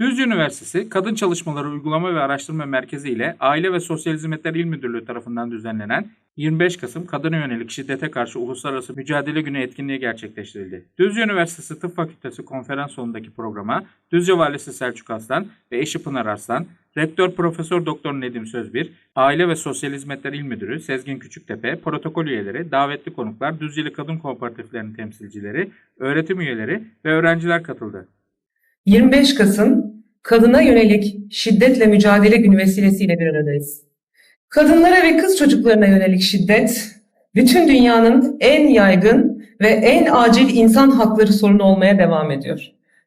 Düzce Üniversitesi Kadın Çalışmaları Uygulama ve Araştırma Merkezi ile Aile ve Sosyal Hizmetler İl Müdürlüğü tarafından düzenlenen 25 Kasım Kadına Yönelik Şiddete Karşı Uluslararası Mücadele Günü etkinliği gerçekleştirildi. Düzce Üniversitesi Tıp Fakültesi konferans salonundaki programa Düzce Valisi Selçuk Aslan ve eşi Pınar Arslan, Rektör Profesör Doktor Nedim Sözbir, Aile ve Sosyal Hizmetler İl Müdürü Sezgin Küçüktepe, protokol üyeleri, davetli konuklar, Düzceli Kadın Kooperatiflerinin temsilcileri, öğretim üyeleri ve öğrenciler katıldı. 25 Kasım Kadına Yönelik Şiddetle Mücadele Günü vesilesiyle bir aradayız. Kadınlara ve kız çocuklarına yönelik şiddet, bütün dünyanın en yaygın ve en acil insan hakları sorunu olmaya devam ediyor.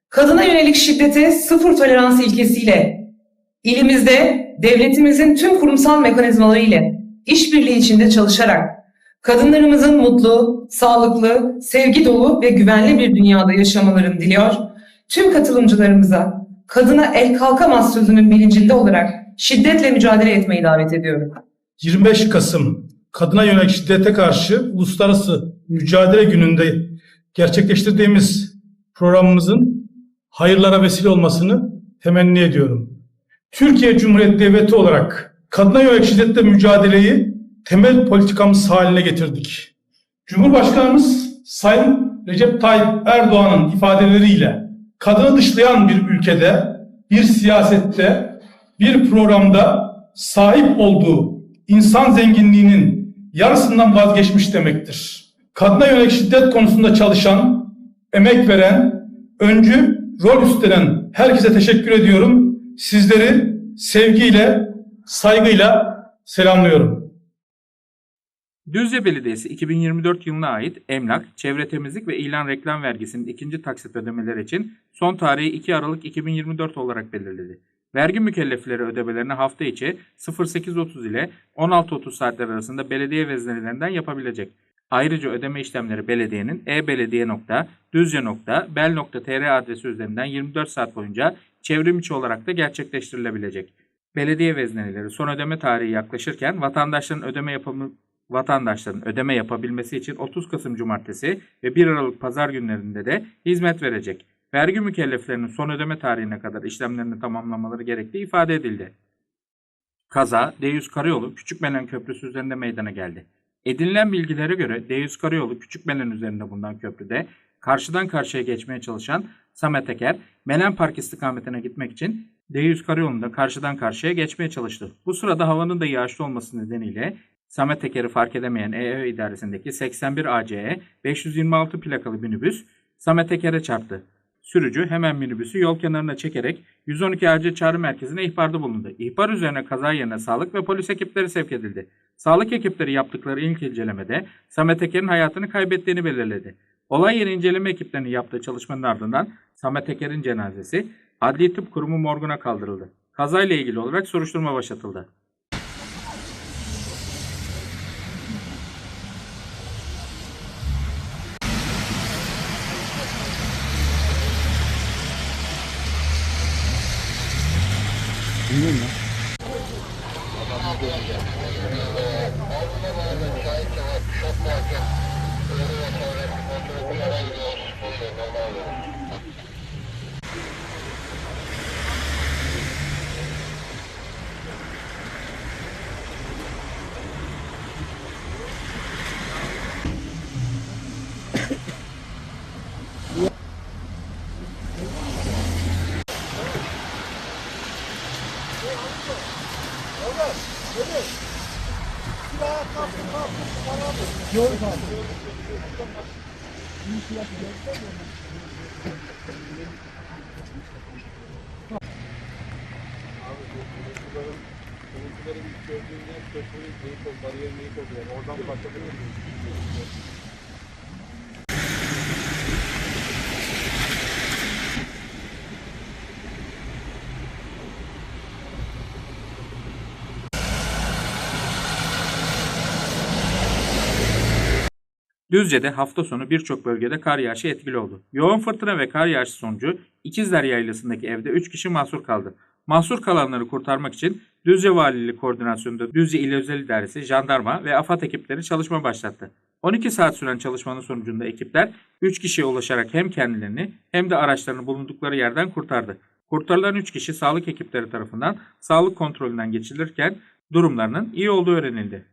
Kadına yönelik şiddete sıfır tolerans ilkesiyle ilimizde devletimizin tüm kurumsal mekanizmaları ile işbirliği içinde çalışarak kadınlarımızın mutlu, sağlıklı, sevgi dolu ve güvenli bir dünyada yaşamalarını diliyor. Tüm katılımcılarımıza kadına el kalkamaz sözünün bilincinde olarak şiddetle mücadele etmeyi davet ediyorum. 25 Kasım Kadına Yönelik Şiddete Karşı Uluslararası Mücadele Günü'nde gerçekleştirdiğimiz programımızın hayırlara vesile olmasını temenni ediyorum. Türkiye Cumhuriyeti Devleti olarak kadına yönelik şiddetle mücadeleyi temel politikamız haline getirdik. Cumhurbaşkanımız Sayın Recep Tayyip Erdoğan'ın ifadeleriyle kadını dışlayan bir ülkede, bir siyasette, bir programda sahip olduğu insan zenginliğinin yarısından vazgeçmiş demektir. Kadına yönelik şiddet konusunda çalışan, emek veren, öncü rol üstlenen herkese teşekkür ediyorum. Sizleri sevgiyle, saygıyla selamlıyorum. Düzce Belediyesi 2024 yılına ait emlak, çevre temizlik ve ilan reklam vergisinin ikinci taksit ödemeleri için son tarihi 2 Aralık 2024 olarak belirledi. Vergi mükellefleri ödemelerini hafta içi 08.30 ile 16.30 saatler arasında belediye veznelerinden yapabilecek. Ayrıca ödeme işlemleri belediyenin e-belediye.düzce.bel.tr adresi üzerinden 24 saat boyunca çevrim içi olarak da gerçekleştirilebilecek. Belediye vezneleri son ödeme tarihi yaklaşırken vatandaşların ödeme yapımı vatandaşların ödeme yapabilmesi için 30 Kasım Cumartesi ve 1 Aralık Pazar günlerinde de hizmet verecek. Vergi mükelleflerinin son ödeme tarihine kadar işlemlerini tamamlamaları gerektiği ifade edildi. Kaza D100 Karayolu Küçükmelen Köprüsü üzerinde meydana geldi. Edinilen bilgilere göre D100 Karayolu Küçükmelen üzerinde bulunan köprüde karşıdan karşıya geçmeye çalışan Samet Eker, Melen Park istikametine gitmek için D100 Karayolu'nda karşıdan karşıya geçmeye çalıştı. Bu sırada havanın da yağışlı olması nedeniyle Samet Teker'i fark edemeyen EÖ idaresindeki 81 ACE 526 plakalı minibüs Samet Teker'e çarptı. Sürücü hemen minibüsü yol kenarına çekerek 112 acil çağrı merkezine ihbarda bulundu. İhbar üzerine kaza yerine sağlık ve polis ekipleri sevk edildi. Sağlık ekipleri yaptıkları ilk incelemede Samet Teker'in hayatını kaybettiğini belirledi. Olay yeri inceleme ekiplerinin yaptığı çalışmanın ardından Samet Teker'in cenazesi Adli Tıp Kurumu morguna kaldırıldı. Kazayla ilgili olarak soruşturma başlatıldı. Düzce'de hafta sonu birçok bölgede kar yağışı etkili oldu. Yoğun fırtına ve kar yağışı sonucu İkizler Yaylası'ndaki evde 3 kişi mahsur kaldı. Mahsur kalanları kurtarmak için Düzce Valiliği koordinasyonunda Düzce İl Özel İdaresi, jandarma ve AFAD ekipleri çalışma başlattı. 12 saat süren çalışmanın sonucunda ekipler 3 kişiye ulaşarak hem kendilerini hem de araçlarını bulundukları yerden kurtardı. Kurtarılan 3 kişi sağlık ekipleri tarafından sağlık kontrolünden geçirilirken durumlarının iyi olduğu öğrenildi.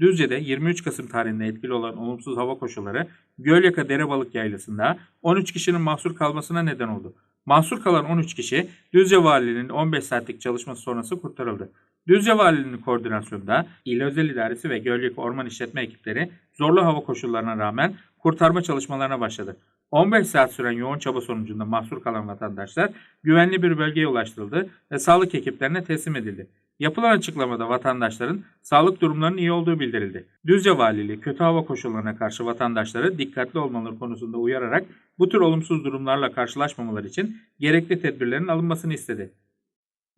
Düzce'de 23 Kasım tarihinde etkili olan olumsuz hava koşulları Gölyaka Derebalık Yaylası'nda 13 kişinin mahsur kalmasına neden oldu. Mahsur kalan 13 kişi Düzce Valiliğinin 15 saatlik çalışması sonrası kurtarıldı. Düzce Valiliğinin koordinasyonunda İl Özel İdaresi ve Gölyaka Orman İşletme ekipleri zorlu hava koşullarına rağmen kurtarma çalışmalarına başladı. 15 saat süren yoğun çaba sonucunda mahsur kalan vatandaşlar güvenli bir bölgeye ulaştırıldı ve sağlık ekiplerine teslim edildi. Yapılan açıklamada vatandaşların sağlık durumlarının iyi olduğu bildirildi. Düzce Valiliği kötü hava koşullarına karşı vatandaşları dikkatli olmaları konusunda uyararak bu tür olumsuz durumlarla karşılaşmamaları için gerekli tedbirlerin alınmasını istedi.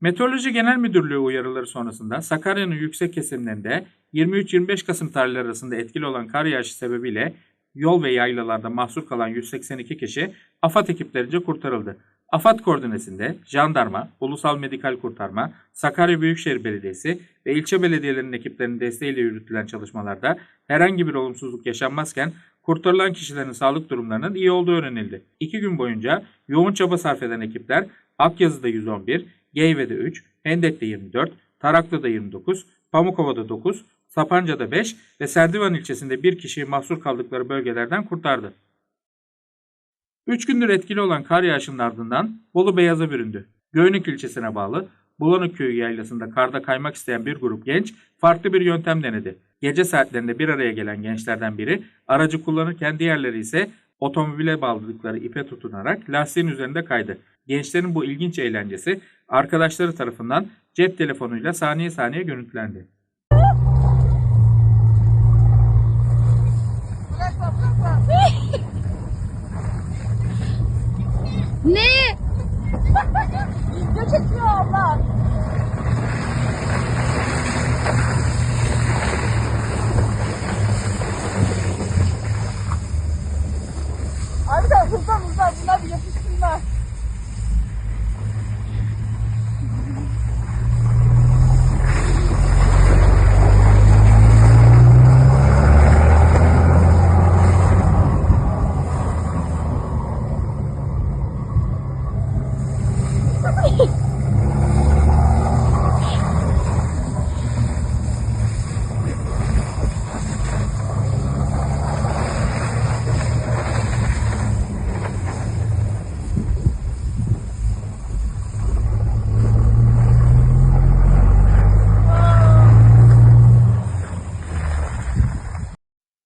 Meteoroloji Genel Müdürlüğü uyarıları sonrasında Sakarya'nın yüksek kesimlerinde 23-25 Kasım tarihleri arasında etkili olan kar yağışı sebebiyle yol ve yaylalarda mahsur kalan 182 kişi AFAD ekiplerince kurtarıldı. AFAD koordinesinde jandarma, ulusal medikal kurtarma, Sakarya Büyükşehir Belediyesi ve ilçe belediyelerinin ekiplerinin desteğiyle yürütülen çalışmalarda herhangi bir olumsuzluk yaşanmazken kurtarılan kişilerin sağlık durumlarının iyi olduğu öğrenildi. İki gün boyunca yoğun çaba sarf eden ekipler Akyazı'da 111, Geyve'de 3, Hendek'te 24, Taraklı'da 29, Pamukova'da 9, Sapanca'da 5 ve Serdivan ilçesinde bir kişiyi mahsur kaldıkları bölgelerden kurtardı. 3 gündür etkili olan kar yağışının ardından Bolu beyaza büründü. Göynük ilçesine bağlı Bulanık köyü yaylasında karda kaymak isteyen bir grup genç farklı bir yöntem denedi. Gece saatlerinde bir araya gelen gençlerden biri aracı kullanırken diğerleri ise otomobile bağladıkları ipe tutunarak lastiğin üzerinde kaydı. Gençlerin bu ilginç eğlencesi arkadaşları tarafından cep telefonuyla saniye saniye görüntülendi.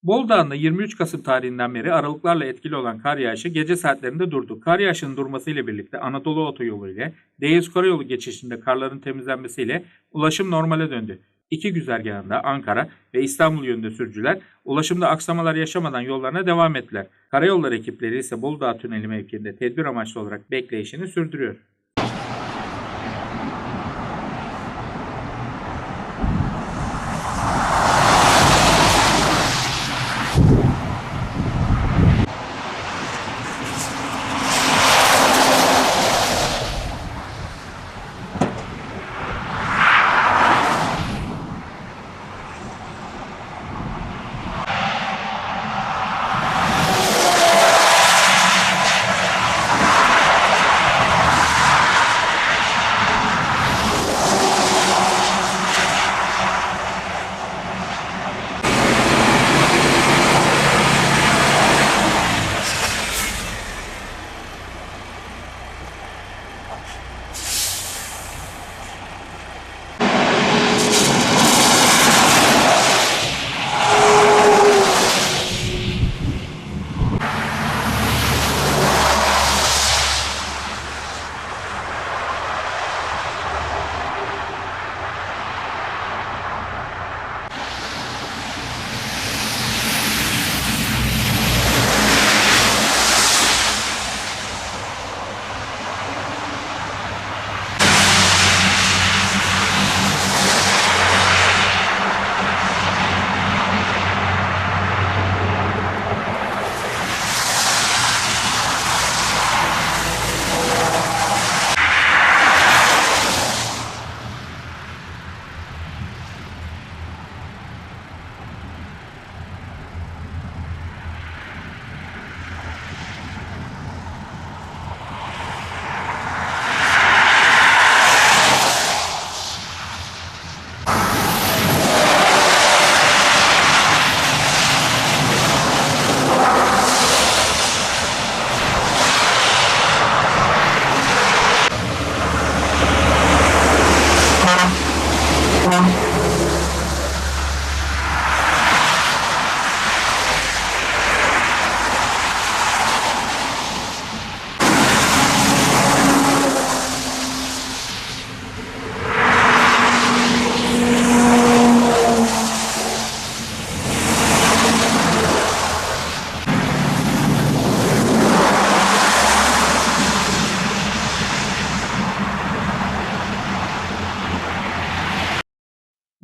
Bol Dağı'nda 23 Kasım tarihinden beri aralıklarla etkili olan kar yağışı gece saatlerinde durdu. Kar yağışının durmasıyla birlikte Anadolu Otoyolu ile D100 Karayolu geçişinde karların temizlenmesiyle ulaşım normale döndü. İki güzergahında Ankara ve İstanbul yönünde sürücüler ulaşımda aksamalar yaşamadan yollarına devam ettiler. Karayolları ekipleri ise Bol Dağı Tüneli mevkiinde tedbir amaçlı olarak bekleyişini sürdürüyor.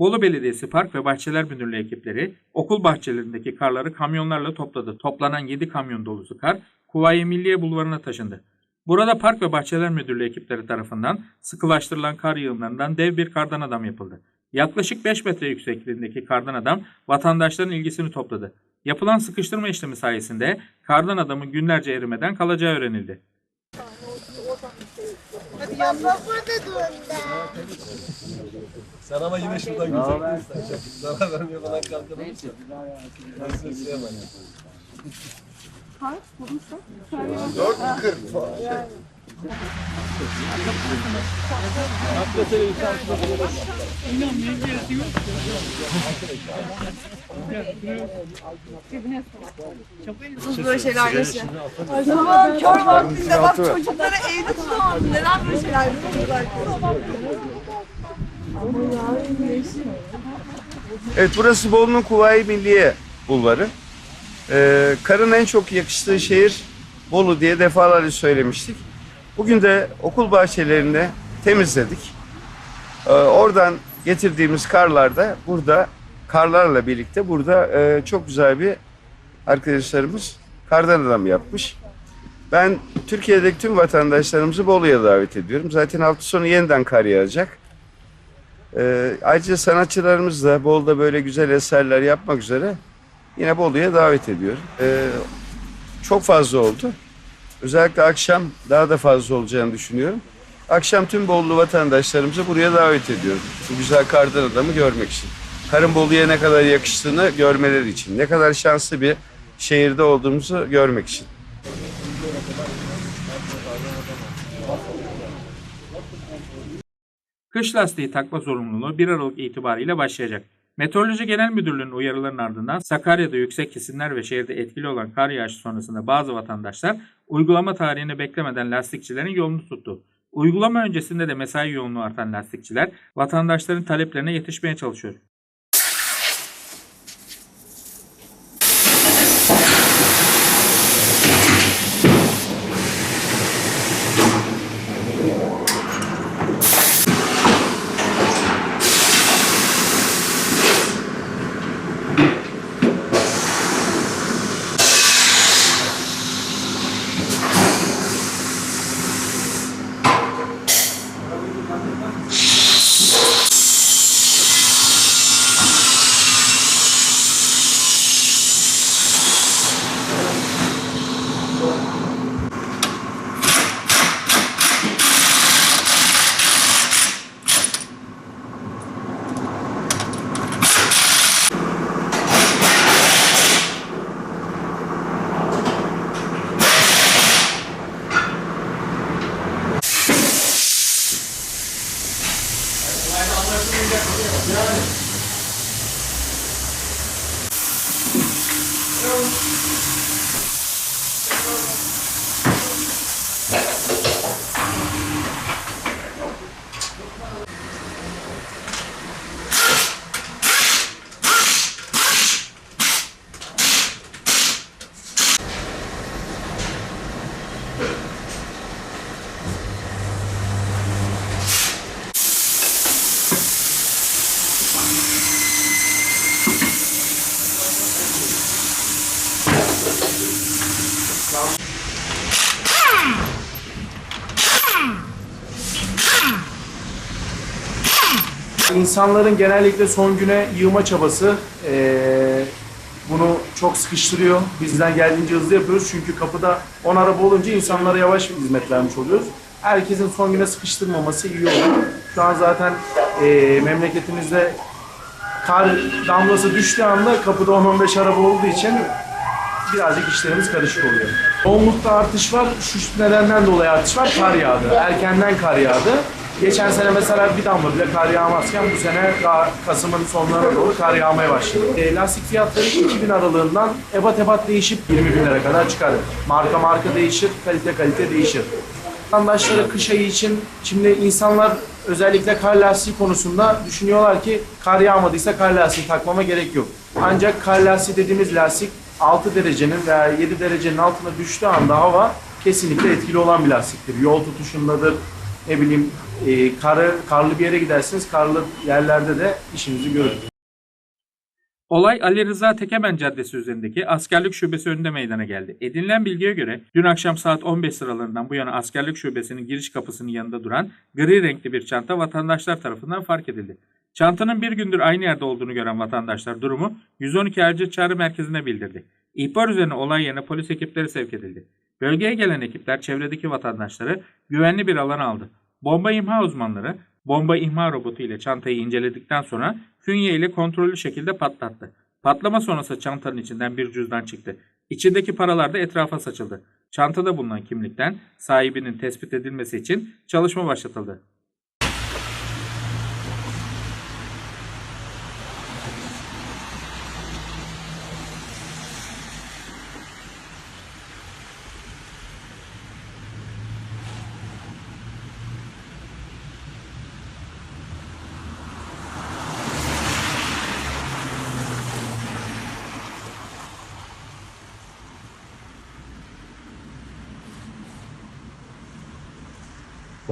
Bolu Belediyesi Park ve Bahçeler Müdürlüğü ekipleri okul bahçelerindeki karları kamyonlarla topladı. Toplanan 7 kamyon dolusu kar Kuvayi Milliye Bulvarı'na taşındı. Burada Park ve Bahçeler Müdürlüğü ekipleri tarafından sıkılaştırılan kar yığınlarından dev bir kardan adam yapıldı. Yaklaşık 5 metre yüksekliğindeki kardan adam vatandaşların ilgisini topladı. Yapılan sıkıştırma işlemi sayesinde kardan adamın günlerce erimeden kalacağı öğrenildi. Durdu. Sen ama yine şuradan gözüküyorsun. Zarar vermeye falan kalkalım. Nasıl sevmem. Sus böyle şeyler yaşa. Tamam kör vaktinde bak çocukları evde tutamam. Neden böyle şeyler yapıyorlar? Evet burası Bolu'nun Kuvayi Milliye Bulvarı. Ee, karın en çok yakıştığı şehir Bolu diye defalarca söylemiştik. Bugün de okul bahçelerinde temizledik. Ee, oradan getirdiğimiz karlar da burada karlarla birlikte burada e, çok güzel bir arkadaşlarımız kardan adam yapmış. Ben Türkiye'deki tüm vatandaşlarımızı Bolu'ya davet ediyorum. Zaten hafta sonu yeniden kar yağacak. Ee, ayrıca sanatçılarımız da Bolu'da böyle güzel eserler yapmak üzere yine Bolu'ya davet ediyorum. Ee, çok fazla oldu. Özellikle akşam daha da fazla olacağını düşünüyorum. Akşam tüm Bolu vatandaşlarımızı buraya davet ediyorum. Bu güzel kardan adamı görmek için. Karın Bolu'ya ne kadar yakıştığını görmeleri için. Ne kadar şanslı bir şehirde olduğumuzu görmek için. Kış lastiği takma zorunluluğu 1 Aralık itibariyle başlayacak. Meteoroloji Genel Müdürlüğü'nün uyarılarının ardından Sakarya'da yüksek kesimler ve şehirde etkili olan kar yağışı sonrasında bazı vatandaşlar uygulama tarihini beklemeden lastikçilerin yolunu tuttu. Uygulama öncesinde de mesai yoğunluğu artan lastikçiler vatandaşların taleplerine yetişmeye çalışıyor. İnsanların genellikle son güne yığma çabası eee, bunu çok sıkıştırıyor. Bizden geldiğince hızlı yapıyoruz çünkü kapıda 10 araba olunca insanlara yavaş bir hizmet vermiş oluyoruz. Herkesin son güne sıkıştırmaması iyi olur. Şu an zaten eee, memleketimizde kar damlası düştüğü anda kapıda 10-15 araba olduğu için birazcık işlerimiz karışık oluyor. Yoğunlukta artış var. Şu nedenden dolayı artış var. Kar yağdı. Erkenden kar yağdı. Geçen sene mesela bir damla bile kar yağmazken bu sene Kasım'ın sonlarına doğru kar yağmaya başladı. E, lastik fiyatları 2000 aralığından ebat ebat değişip 20 bin lira kadar çıkar. Marka marka değişir, kalite kalite değişir. Vatandaşları kış ayı için şimdi insanlar özellikle kar lastiği konusunda düşünüyorlar ki kar yağmadıysa kar lastiği takmama gerek yok. Ancak kar lastiği dediğimiz lastik 6 derecenin veya 7 derecenin altına düştüğü anda hava kesinlikle etkili olan bir lastiktir. Yol tutuşundadır, ne bileyim e, karı, karlı bir yere gidersiniz. Karlı yerlerde de işinizi görün. Olay Ali Rıza Tekemen Caddesi üzerindeki askerlik şubesi önünde meydana geldi. Edinilen bilgiye göre dün akşam saat 15 sıralarından bu yana askerlik şubesinin giriş kapısının yanında duran gri renkli bir çanta vatandaşlar tarafından fark edildi. Çantanın bir gündür aynı yerde olduğunu gören vatandaşlar durumu 112 acil çağrı merkezine bildirdi. İhbar üzerine olay yerine polis ekipleri sevk edildi. Bölgeye gelen ekipler çevredeki vatandaşları güvenli bir alana aldı. Bomba imha uzmanları bomba imha robotu ile çantayı inceledikten sonra fünye ile kontrollü şekilde patlattı. Patlama sonrası çantanın içinden bir cüzdan çıktı. İçindeki paralar da etrafa saçıldı. Çantada bulunan kimlikten sahibinin tespit edilmesi için çalışma başlatıldı.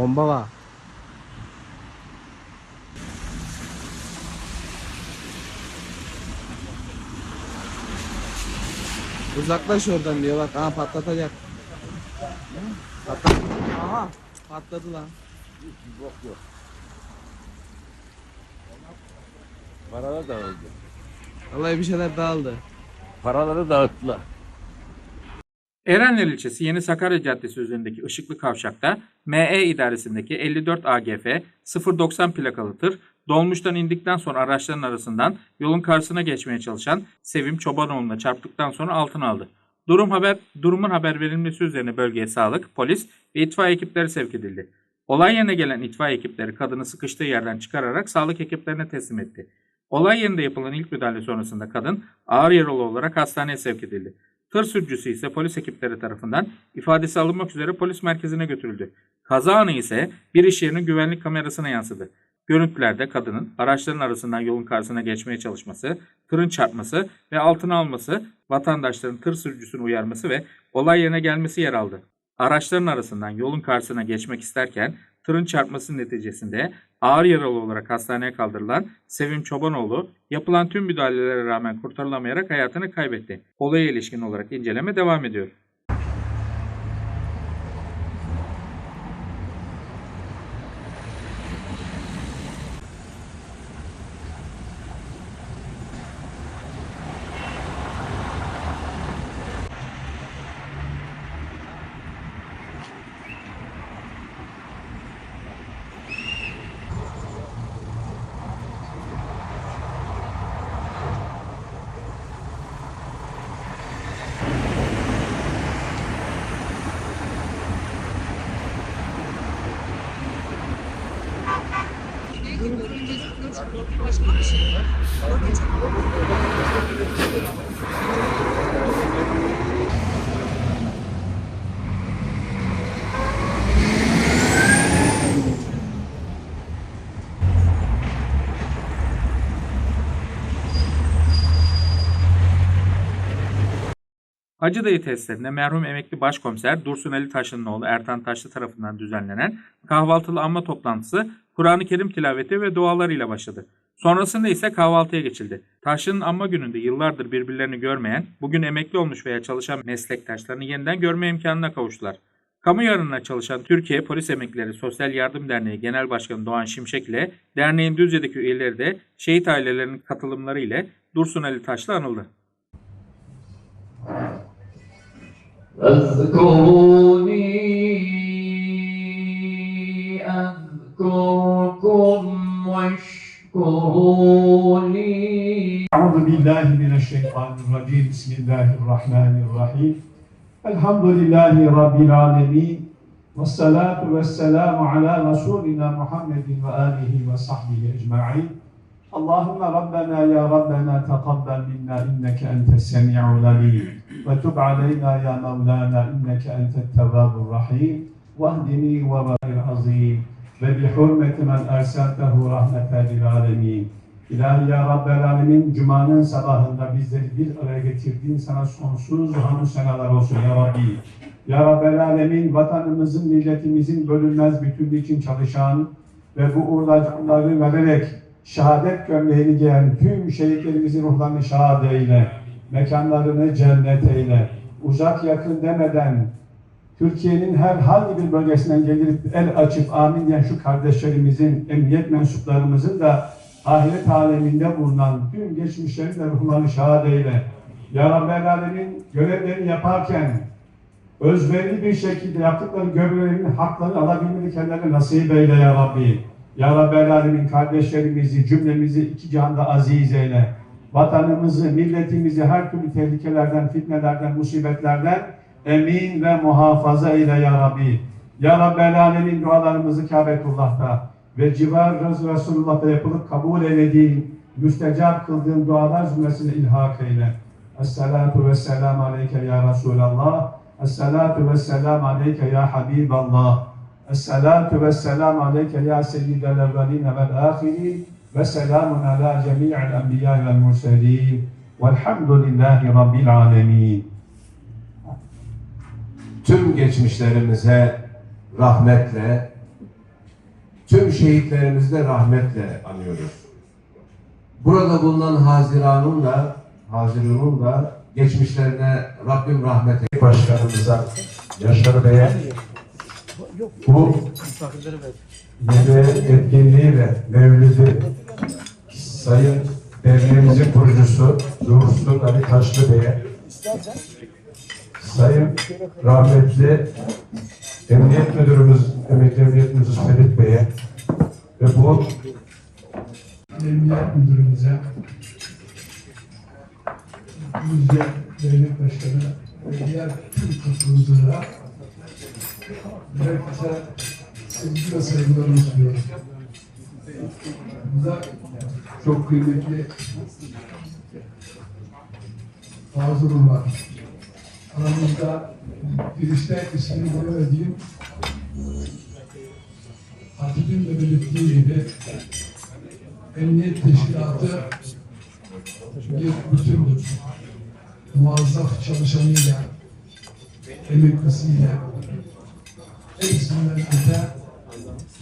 Bomba var. Uzaklaş oradan diyor bak. Aha patlatacak. Patlat. Aha patladı lan. Paralar dağıldı. Vallahi bir şeyler dağıldı. Paraları dağıttılar. Erenler ilçesi Yeni Sakarya Caddesi üzerindeki ışıklı kavşakta ME idaresindeki 54 AGF 090 plakalı tır dolmuştan indikten sonra araçların arasından yolun karşısına geçmeye çalışan Sevim Çobanoğlu'na çarptıktan sonra altına aldı. Durum haber durumun haber verilmesi üzerine bölgeye sağlık, polis ve itfaiye ekipleri sevk edildi. Olay yerine gelen itfaiye ekipleri kadını sıkıştığı yerden çıkararak sağlık ekiplerine teslim etti. Olay yerinde yapılan ilk müdahale sonrasında kadın ağır yaralı olarak hastaneye sevk edildi. Tır sürücüsü ise polis ekipleri tarafından ifadesi alınmak üzere polis merkezine götürüldü. Kaza anı ise bir iş yerinin güvenlik kamerasına yansıdı. Görüntülerde kadının araçların arasından yolun karşısına geçmeye çalışması, tırın çarpması ve altına alması, vatandaşların tır sürücüsünü uyarması ve olay yerine gelmesi yer aldı. Araçların arasından yolun karşısına geçmek isterken tırın çarpması neticesinde ağır yaralı olarak hastaneye kaldırılan Sevim Çobanoğlu yapılan tüm müdahalelere rağmen kurtarılamayarak hayatını kaybetti. Olaya ilişkin olarak inceleme devam ediyor. And. Hacıdayı testlerinde merhum emekli başkomiser Dursun Ali Taşlı'nın oğlu Ertan Taşlı tarafından düzenlenen kahvaltılı anma toplantısı Kur'an-ı Kerim tilaveti ve dualarıyla başladı. Sonrasında ise kahvaltıya geçildi. Taşlı'nın anma gününde yıllardır birbirlerini görmeyen, bugün emekli olmuş veya çalışan meslektaşlarını yeniden görme imkanına kavuştular. Kamu yararına çalışan Türkiye Polis Emeklileri Sosyal Yardım Derneği Genel Başkanı Doğan Şimşek ile derneğin Düzce'deki üyeleri de şehit ailelerinin katılımları ile Dursun Ali Taşlı anıldı. أذكروني أذكركم واشكروا لي أعوذ بالله من الشيطان الرجيم. بسم الله الرحمن الرحيم. الحمد لله رب العالمين والصلاة والسلام على رسولنا محمد وآله وصحبه أجمعين. اللهم ربنا يا ربنا تقبل منا إنك أنت السميع العليم وتب علينا يا مولانا إنك أنت التواب الرحيم واهدني وبارك العظيم وبحرمة من أرسلته رحمة للعالمين İlahi Ya Rabbel Alemin Cuma'nın sabahında bizleri bir araya getirdiğin sana sonsuz hamdü senalar olsun Ya Rabbi. Ya Rabbel Alemin vatanımızın, milletimizin bölünmez bütünlüğü için çalışan ve bu uğurda canlarını vererek şehadet gömleğini giyen tüm şehitlerimizin ruhlarını şahit eyle. Mekanlarını cennet eyle. Uzak yakın demeden Türkiye'nin herhangi bir bölgesinden gelip el açıp amin diyen şu kardeşlerimizin, emniyet mensuplarımızın da ahiret aleminde bulunan tüm geçmişlerin de ruhlarını şahit eyle. Ya Rabbel görevlerini yaparken özverili bir şekilde yaptıkları görevlerinin haklarını alabilmeyi kendilerine nasip eyle ya Rabbi. Ya Rabbel Alemin kardeşlerimizi, cümlemizi iki cihanda aziz eyle. Vatanımızı, milletimizi her türlü tehlikelerden, fitnelerden, musibetlerden emin ve muhafaza eyle ya Rabbi. Ya Rabbel Alemin dualarımızı Kabetullah'ta ve civar Resulullah'ta yapılıp kabul eylediğin, müstecap kıldığın dualar zümresine ilhak eyle. Esselatu ve selamu aleyke ya Resulallah. Esselatu ve selamu aleyke ya Habiballah. Esselatu ve selamu aleyke ya seyyidel evveline vel ahirin. Ve selamun ala cemi'il enbiya vel murselin. Velhamdülillahi Rabbil alemin. tüm geçmişlerimize rahmetle, tüm şehitlerimizi de rahmetle anıyoruz. Burada bulunan Haziran'ın da, Haziran'ın da geçmişlerine Rabbim rahmet eylesin. Başkanımıza, Yaşar Bey'e bu yeni etkinliği ve mevlidi Sayın Derneğimizin kurucusu Dursun Ali Taşlı Bey'e Sayın rahmetli Emniyet Müdürümüz, Emekli Emniyet Müdürümüz Ferit Bey'e ve bu Emniyet Müdürümüze Yüzde Devlet Başkanı ve diğer tüm katılımcılara herkese sevgi ve saygılarımı sunuyorum. Burada çok kıymetli Hazırım var. Aramızda girişte ismini bilemediğim Hatip'in de belirttiği gibi Emniyet Teşkilatı bir bütündür. Muazzaf çalışanıyla, emeklisiyle, hepsinden öte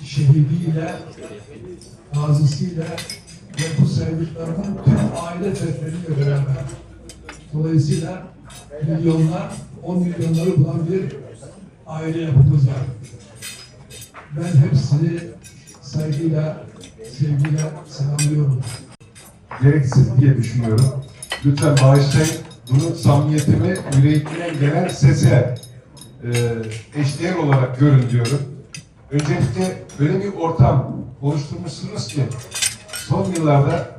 şehidiyle, gazisiyle ve bu sevdiklerinin tüm aile fertleriyle beraber. Dolayısıyla milyonlar, on milyonları bulan bir aile yapımız var. Ben hepsini saygıyla, sevgiyle selamlıyorum. gereksiz diye düşünüyorum. Lütfen bağışlayın. Bunu samimiyetimi yüreğimden gelen sese e, eşdeğer olarak görün diyorum. Öncelikle böyle bir ortam oluşturmuşsunuz ki son yıllarda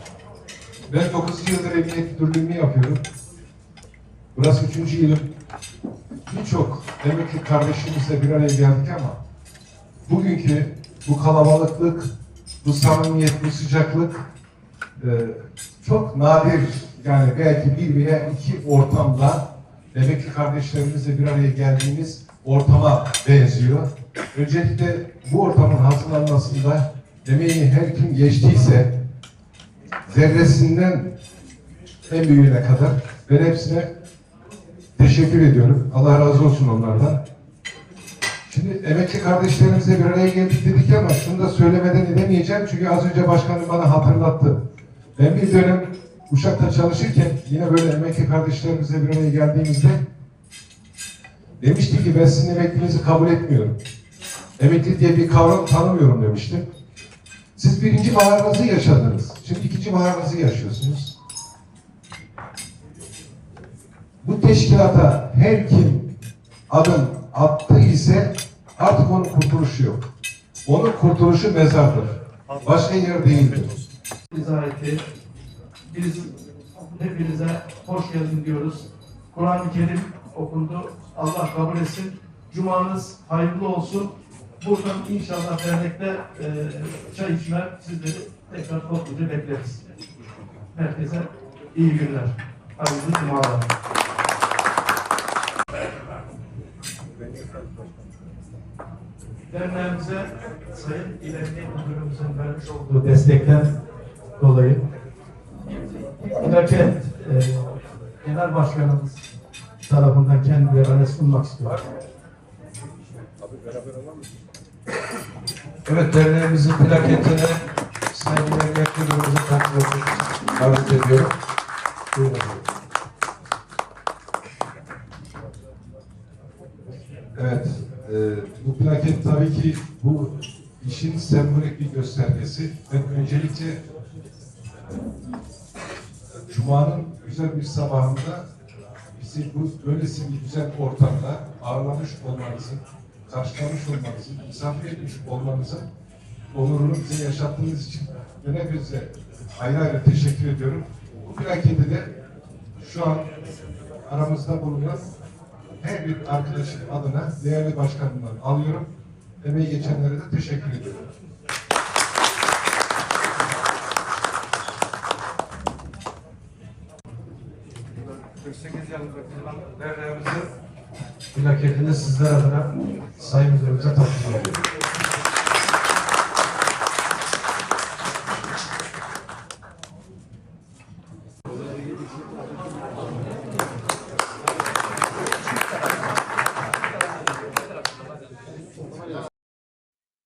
ben 9 yıldır emniyet müdürlüğünü yapıyorum. Burası 3. yılım. Birçok emekli kardeşimizle bir araya geldik ama bugünkü bu kalabalıklık, bu samimiyet, bu sıcaklık e, çok nadir yani belki bir veya iki ortamda emekli kardeşlerimizle bir araya geldiğimiz ortama benziyor. Öncelikle bu ortamın hazırlanmasında emeğini her kim geçtiyse zerresinden en büyüğüne kadar ben hepsine teşekkür ediyorum. Allah razı olsun onlardan. Şimdi emekli kardeşlerimizle bir araya geldik dedik ama şunu da söylemeden edemeyeceğim çünkü az önce başkanım bana hatırlattı. Ben bir dönem Uşak'ta çalışırken yine böyle emekli kardeşlerimizle bir araya geldiğimizde demişti ki ben sizin emekliliğinizi kabul etmiyorum. Emekli diye bir kavram tanımıyorum demiştim. Siz birinci baharınızı yaşadınız. Şimdi ikinci baharınızı yaşıyorsunuz. Bu teşkilata her kim adım attı ise artık onun kurtuluşu yok. Onun kurtuluşu mezardır. Başka yer değildir. Nezareti biz hepinize hoş geldin diyoruz. Kur'an-ı Kerim okundu. Allah kabul etsin. Cumanız hayırlı olsun. Buradan inşallah dernekte e, çay içme sizleri tekrar topluca bekleriz. Herkese iyi günler. Hayırlı cumalar. Derneğimize Sayın İl Emniyet Müdürümüzün vermiş olduğu destekten dolayı plaket e, Genel Başkanımız tarafından kendilerine sunmak istiyorum. Evet, derneğimizin plaketine etmek için davet ediyorum. Buyurun. Evet, e, bu plaket tabii ki bu işin sembolik bir göstergesi. Ben öncelikle Cuma'nın güzel bir sabahında bizi bu böylesi bir güzel ortamda ağırlamış olmanızın, karşılamış olmanızın, misafir etmiş olmanızın onurunu bize yaşattığınız için ben hepinize ayrı ayrı teşekkür ediyorum. Bu plaketi de şu an aramızda bulunan her bir arkadaşım adına değerli başkanımdan alıyorum. Emeği geçenlere de teşekkür ediyorum. Derneğimizin plaketini sizler adına Sayın takdim ediyorum.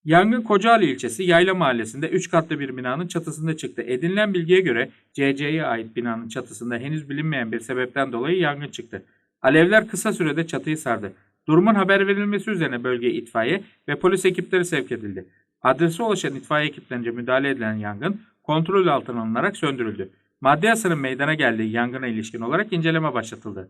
Yangın Kocaeli ilçesi Yayla Mahallesi'nde 3 katlı bir binanın çatısında çıktı. Edinilen bilgiye göre CC'ye ait binanın çatısında henüz bilinmeyen bir sebepten dolayı yangın çıktı. Alevler kısa sürede çatıyı sardı. Durumun haber verilmesi üzerine bölgeye itfaiye ve polis ekipleri sevk edildi. Adrese ulaşan itfaiye ekiplerince müdahale edilen yangın kontrol altına alınarak söndürüldü. Maddi hasarın meydana geldiği yangına ilişkin olarak inceleme başlatıldı.